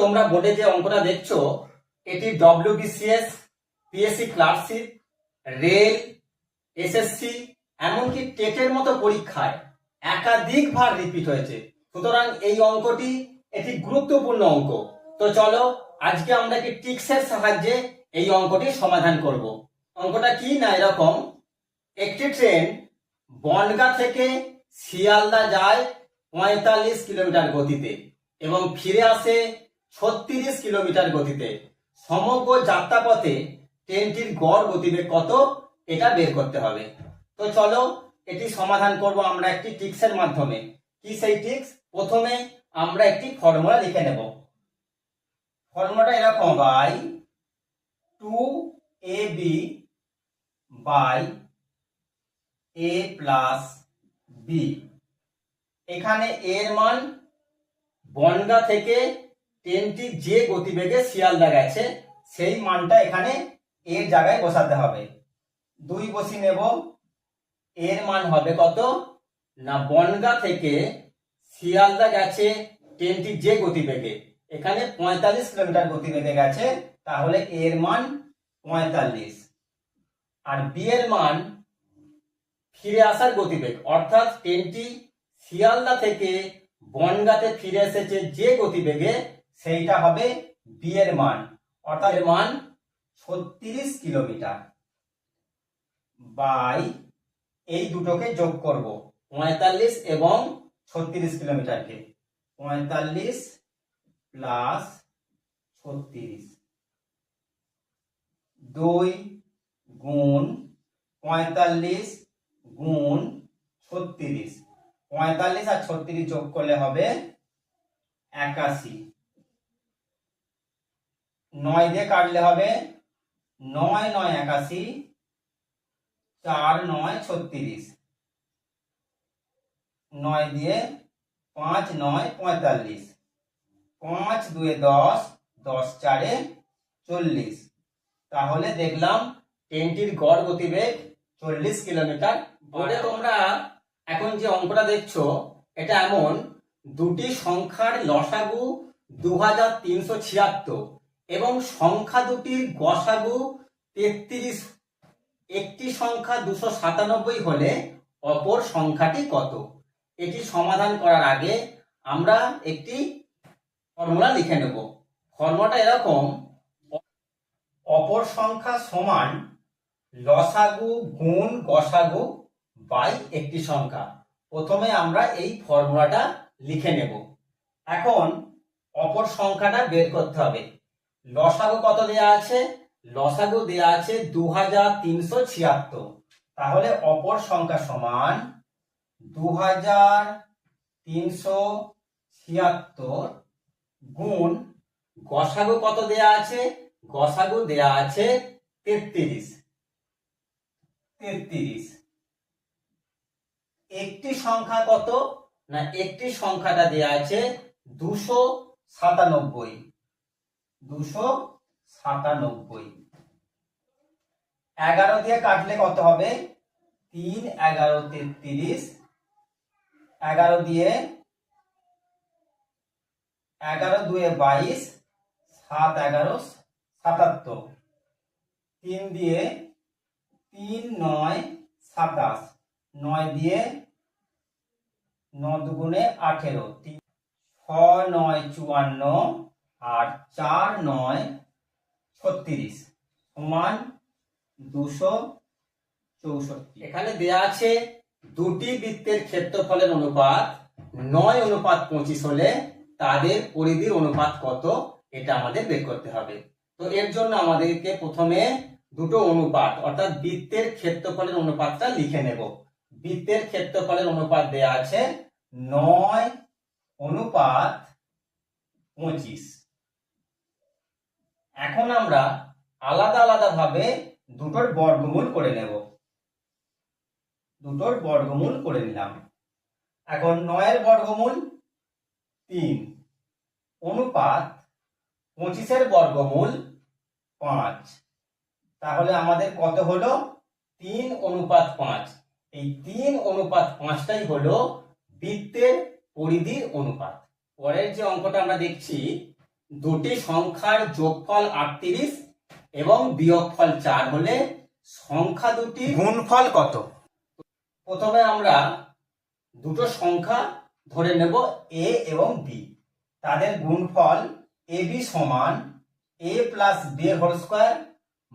তোমরা বোর্ডে যে অঙ্কটা দেখছ, এটি WBCS PSC clerkship rail SSC এমনকি টেটের মতো পরীক্ষায় একাধিকবার রিপিট হয়েছে। সুতরাং এই অঙ্কটি এটি গুরুত্বপূর্ণ অঙ্ক। তো চলো, আজকে আমরা একটি টিক্সের সাহায্যে এই অঙ্কটি সমাধান করব। অঙ্কটা কি না এরকম? একটি ট্রেন বনগা থেকে শিয়ালদা যায় পঁয়তাল্লিশ কিলোমিটার গতিতে এবং ফিরে আসে ছত্রিশ কিলোমিটার গতিতে। সমগ্র যাত্রাপথে ট্রেনটির গড় গতিবেগ কত? এটা বের করতে হবে। তো চলো, এটি সমাধান করব আমরা একটি টিক্সের মাধ্যমে। কি সেই টিক্স? প্রথমে আমরা একটি ফর্মুলা লিখে নেব। ফর্মুলাটা এরকম, by two A B by A plus B. এখানে এর মান বনগা থেকে ট্রেনটি যে গতিবেগে শিয়ালদা গেছে সেই মানটা এখানে এর জায়গায় বসাতে হবে। দুই বসি নেব, এর মান হবে কত? না, বনগা থেকে শিয়ালদা গেছে ট্রেনটি যে গতিবেগে। এখানে পঁয়তাল্লিশ কিলোমিটার গতিবেগে গেছে, তাহলে এর মান পঁয়তাল্লিশ। আর বি এর মান ফিরে আসার গতিবেগ, অর্থাৎ ট্রেনটি শিয়ালদা থেকে বনগাতে ফিরে এসেছে যে গতিবেগে সেইটা হবে বি এর মান। অর্থাৎ এর মান ছত্রিশ কিলোমিটার। বাই এই দুটোকে যোগ করব পঁয়তাল্লিশ এবং ছত্রিশ কিলোমিটারকে। পঁয়তাল্লিশ প্লাস ছত্রিশ। দুই গুণ পঁয়তাল্লিশ গুণ ছত্রিশ। পঁয়তাল্লিশ আর ছত্রিশ যোগ করলে হবে একাশি। নয় দিয়ে কাটলে হবে নয় নয় একাশি চার নয় ছত্রিশ। নয় দিয়ে পাঁচ নয় পঁয়তাল্লিশ। পাঁচ দুয়ে দশ দশ চারে চল্লিশ। তাহলে দেখলাম ট্রেনটির গড় গতিবেগ চল্লিশ কিলোমিটার বোর্ডে তোমরা এখন যে অঙ্কটা দেখছ এটা এমন দুটি সংখ্যার লসাগু দু হাজার তিনশো ছিয়াত্তর। এবং সংখ্যা দুটির গসাগু তেত্রিশ, একটি সংখ্যা দুশো সাতানব্বই হলে অপর সংখ্যাটি কত? এটি সমাধান করার আগে আমরা একটি ফর্মুলা লিখে নেব। ফর্মুলাটা এরকম, অপর সংখ্যা সমান লসাগু গুণ গসাগু বাই একটি সংখ্যা। প্রথমে আমরা এই ফর্মুলাটা লিখে নেব। এখন অপর সংখ্যাটা বের করতে হবে। লসাগু কত দেয়া আছে? লসাগু দেয়া আছে দু হাজার তিনশো ছিয়াত্তর। তাহলে অপর সংখ্যা সমান দু হাজার তিনশো ছিয়াত্তর গুণ গসাগু কত দেয়া আছে? গসাগু দেয়া আছে তেত্রিশ। তেত্রিশ। একটি সংখ্যা কত? না, একটি সংখ্যাটা দেয়া আছে দুশো সাতানব্বই। দুশো সাতানব্বই। এগারো দিয়ে কাটলে কত হবে? তিন, এগারো, তেত্রিশ। এগারো দিয়ে এগারো দুয়ে বাইশ, সাত, এগারো, সাতাত্তর। তিন দিয়ে তিন, নয়, সাতাশ। নয় দিয়ে ন দুগুণে আঠেরো। তিন, ছ, নয়, চুয়ান্ন। আর চার নয় ছত্রিশ সমান দুশো চৌষট্টি। এখানে দেয়া আছে দুটি বৃত্তের ক্ষেত্রফলের অনুপাত, নয় অনুপাত পঁচিশ হলে তাদের পরিধির অনুপাত কত? এটা আমাদের বের করতে হবে। তো এর জন্য আমাদেরকে প্রথমে দুটো অনুপাত, অর্থাৎ বৃত্তের ক্ষেত্রফলের অনুপাতটা লিখে নেব। বৃত্তের ক্ষেত্রফলের অনুপাত দেয়া আছে নয় অনুপাত পঁচিশ। এখন আমরা আলাদা আলাদা ভাবে দুটোর বর্গমূল করে নেব। দুটোর বর্গমূল করে নিলাম। এখন নয়ের বর্গমূল তিন। অনুপাত পঁচিশের বর্গমূল পাঁচ। তাহলে আমাদের কত হলো? তিন অনুপাত পাঁচ। এই তিন অনুপাত পাঁচটাই হলো বৃত্তের পরিধির অনুপাত। পরের যে অঙ্কটা আমরা দেখছি দুটি সংখ্যার যোগফল আটত্রিশ এবং বিয়োগফল চার হলে সংখ্যা দুটি গুণফল কত? প্রথমে আমরা দুটো সংখ্যা ধরে নেব এ এবং বি তাদের গুণফল এ বি সমান এ প্লাস বি এর whole square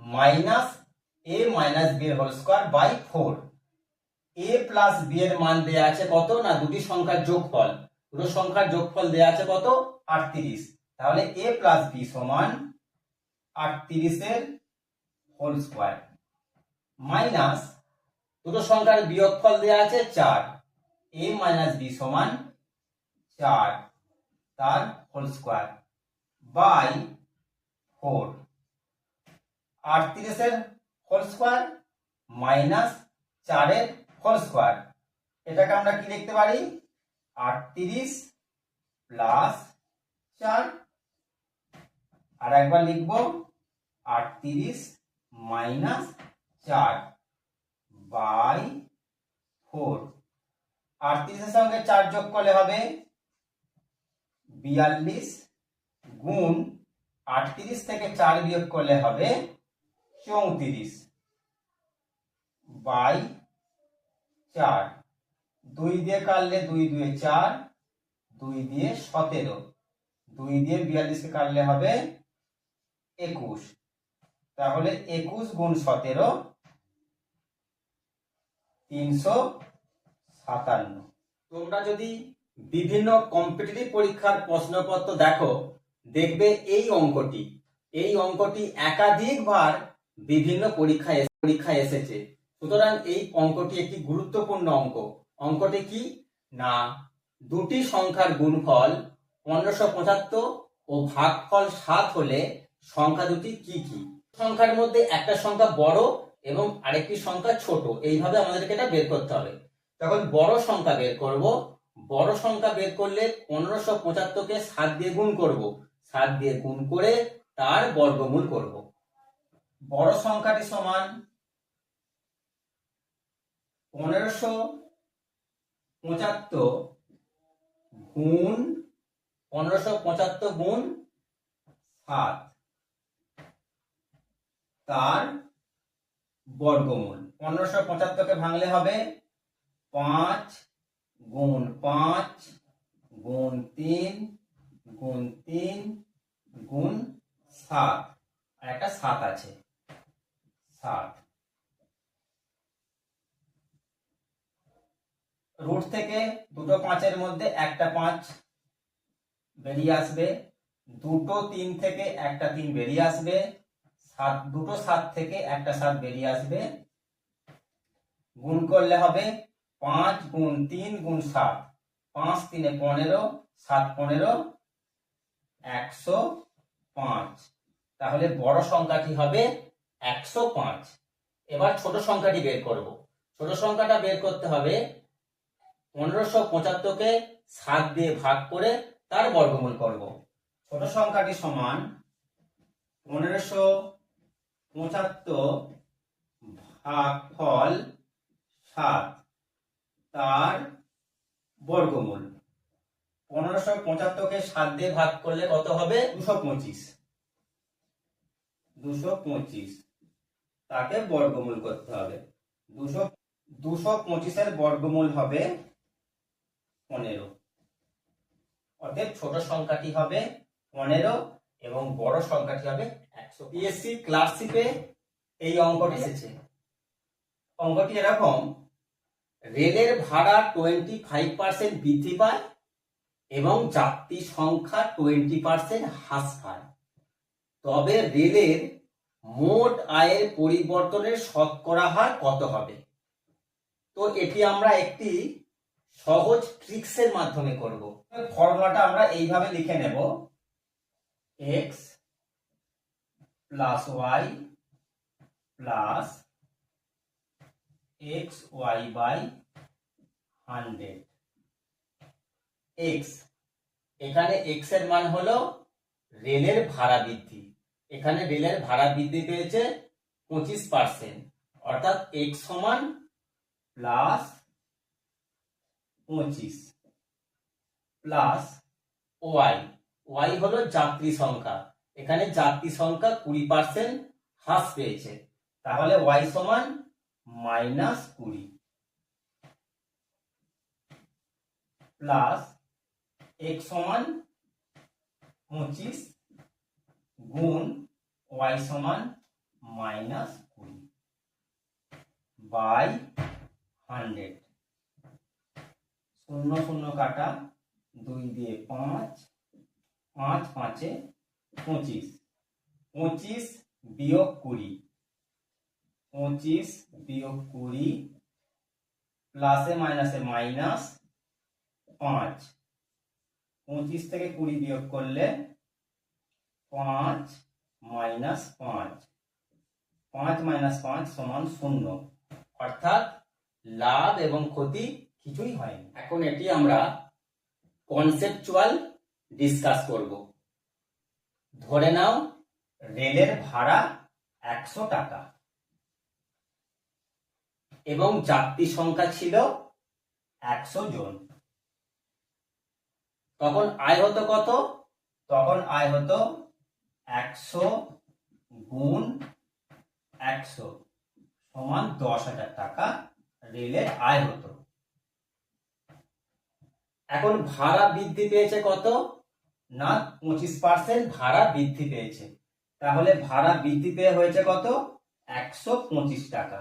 minus A minus B whole square by four A plus B এর মান দেয়া আছে কত না দুটি সংখ্যার যোগফল? দুটো সংখ্যার যোগফল দেয়া আছে কত? আটত্রিশ। তাহলে এ প্লাস বি সমান আটত্রিশের হোল স্কোয়ার মাইনাস দুটো সংখ্যার বিয়োগফল দেওয়া আছে চার। এ মাইনাস বি সমান চার তার হোল স্কোয়ার বাই ফোর আটত্রিশের হোল স্কোয়ার মাইনাস চারের হোল স্কোয়ার এটাকে আমরা কি লিখতে পারি? আটত্রিশ প্লাস চার আর একবার লিখব, আটত্রিশ মাইনাস চার বাই ফোর। আটত্রিশের সঙ্গে চার যোগ করলে হবে বিয়াল্লিশ গুণ আটত্রিশ থেকে চার বিয়োগ করলে হবে চৌত্রিশ বাই চার। দুই দিয়ে কাটলে দুই দুয়ে চার, দুই দিয়ে সতেরো। দুই দিয়ে বিয়াল্লিশকে কাটলে হবে একুশ। তাহলে একুশ গুণ সতেরো, তিনশো সাতান্ন। তোমরা যদি বিভিন্ন কম্পিটিটিভ পরীক্ষার প্রশ্নপত্র দেখো, দেখবে এই অঙ্কটি। এই অঙ্কটি একাধিকবার বিভিন্ন পরীক্ষায় পরীক্ষায় এসেছে। সুতরাং এই অঙ্কটি একটি গুরুত্বপূর্ণ অঙ্ক। অঙ্কটি কি? না, দুটি সংখ্যার গুণফল পনেরোশো পঁচাত্তর ও ভাগফল সাত হলে সংখ্যা দুটি কি কি? সংখ্যার মধ্যে একটা সংখ্যা বড় এবং আরেকটি সংখ্যা ছোট। এইভাবে আমাদেরকে এটা বের করতে হবে। তখন বড় সংখ্যা বের করব, বড় সংখ্যা বের করলে পনেরোশো পঁচাত্তরকে সাত দিয়ে গুণ করব। সাত দিয়ে গুণ করে তার বর্গমূল করব। বড় সংখ্যাটি সমান পনেরোশো পঁচাত্তর গুণ পনেরোশো পঁচাত্তর গুণ সাত। তার বর্গমূল। পনেরোশো পঁচাত্তরকে ভাঙলে হবে পাঁচ গুণ পাঁচ গুণ তিন গুণ তিন গুণ সাত। আর একটা সাত আছে। সাত। রুট থেকে দুটো পাঁচের মধ্যে একটা পাঁচ বেরিয়ে আসবে। দুটো তিন থেকে একটা তিন বেরিয়ে আসবে। সাত, দুটো সাত থেকে একটা সাত বেরিয়ে আসবে। গুণ করলে হবে পাঁচ গুণ তিন গুণ সাত। পাঁচ তিনে পনেরো, সাত পনেরো, একশো পাঁচ। তাহলে বড় সংখ্যাটি হবে? একশো পাঁচ। এবার ছোট সংখ্যাটি বের করব। ছোট সংখ্যাটা বের করতে হবে পনেরোশো পঁচাত্তরকে সাত দিয়ে ভাগ করে তার বর্গমূল করব। ছোট সংখ্যাটি সমান পনেরোশো পঁচাত্তর ভাগফল সাত, তার বর্গমূল। পনেরোশো পঁচাত্তরকে সাত দিয়ে ভাগ করলে কত হবে? দুশো পঁচিশ। দুশো পঁচিশ। তাকে বর্গমূল করতে হবে। দুশো দুশো পঁচিশের বর্গমূল হবে পনেরো। অতএব ছোট সংখ্যাটি হবে পনেরো এবং বড় সংখ্যাটি হবে? একশো পিএসসি ক্লাসিপে এই অঙ্কটি এসেছে। অঙ্কটি এরকম, রেলের ভাড়া টোয়েন্টি ফাইভ পার্সেন্ট বৃদ্ধি পায় এবং যাত্রী সংখ্যা টোয়েন্টি পার্সেন্ট হ্রাস পায়। তবে রেলের মোট আয়ের পরিবর্তনের শতকরা হার কত হবে? তো এটি আমরা একটি সহজ ট্রিক্সের মাধ্যমে করব। ফর্মুলাটা আমরা এইভাবে লিখে নেব। X plus y plus x y by hundred x এখানে এক্সের মান হলো রেলের ভাড়া বৃদ্ধি। এখানে রেলের ভাড়া বৃদ্ধি পেয়েছে পঁচিশ পার্সেন্ট অর্থাৎ এক্স সমান প্লাস পঁচিশ প্লাস ওয়াই ওয়াই হলো যাত্রী সংখ্যা। এখানে যাত্রী সংখ্যা কুড়ি পার্সেন্ট হ্রাস পেয়েছে। তাহলে ওয়াই সমান মাইনাস কুড়ি। প্লাস এক্স সমান পঁচিশ গুণ ওয়াই সমান মাইনাস কুড়ি বাই হান্ড্রেড শূন্য শূন্য কাটা দুই দিয়ে পাঁচ পাঁচ পাঁচে পঁচিশ। পঁচিশ বিয়োগ কুড়ি। পঁচিশ বিয়োগ কুড়ি প্লাসে মাইনাসে মাইনাস পাঁচ। পঁচিশ থেকে কুড়ি বিয়োগ করলে পাঁচ মাইনাস পাঁচ। পাঁচ মাইনাস পাঁচ সমান শূন্য। অর্থাৎ লাভ এবং ক্ষতি কিছুই হয়নি। এখন এটি আমরা কনসেপচুয়াল ডিসকাস করব। ধরে নাও, রেলের ভাড়া একশো টাকা। এবং যাত্রী সংখ্যা ছিল একশো জন। তখন আয় হতো কত? তখন আয় হতো একশো গুণ একশো সমান দশ হাজার টাকা রেলের আয় হতো। এখন ভাড়া বৃদ্ধি পেয়েছে কত? না পঁচিশ পার্সেন্ট ভাড়া বৃদ্ধি পেয়েছে। তাহলে ভাড়া বৃদ্ধি পেয়ে হয়েছে কত? একশো পঁচিশ টাকা।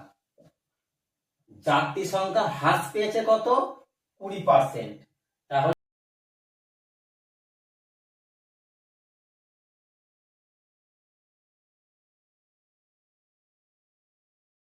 যাত্রী সংখ্যা হ্রাস পেয়েছে কত? কুড়ি পার্সেন্ট তাহলে